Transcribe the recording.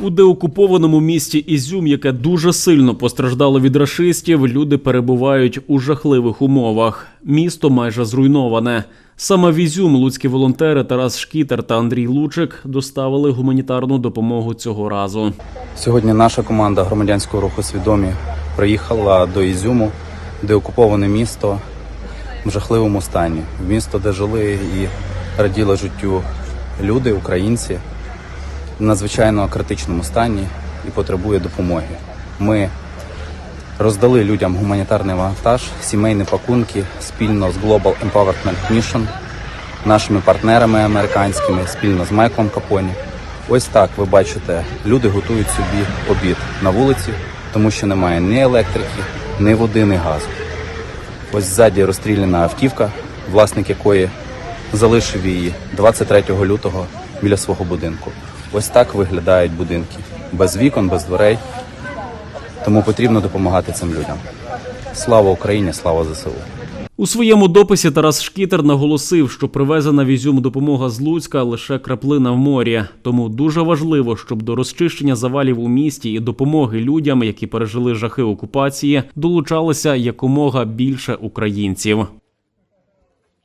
У деокупованому місті Ізюм, яке дуже сильно постраждало від рашистів, люди перебувають у жахливих умовах. Місто майже зруйноване. Саме в Ізюм луцькі волонтери Тарас Шкітер та Андрій Лучик доставили гуманітарну допомогу цього разу. Сьогодні наша команда громадянського руху свідомі приїхала до Ізюму, де окуповане місто в жахливому стані. Місто, де жили і раділи життю люди, українці, в надзвичайно критичному стані і потребує допомоги. Ми роздали людям гуманітарний вантаж, сімейні пакунки спільно з Global Empowerment Mission, нашими партнерами американськими, спільно з Майклом Капоні. Ось так ви бачите, люди готують собі обід на вулиці, тому що немає ні електрики, ні води, ні газу. Ось ззаді розстріляна автівка, власник якої залишив її 23 лютого біля свого будинку. Ось так виглядають будинки без вікон, без дверей. Тому потрібно допомагати цим людям. Слава Україні, слава ЗСУ! У своєму дописі Тарас Шкітер наголосив, що привезена в Ізюм допомога з Луцька лише краплина в морі. Тому дуже важливо, щоб до розчищення завалів у місті і допомоги людям, які пережили жахи окупації, долучалося якомога більше українців.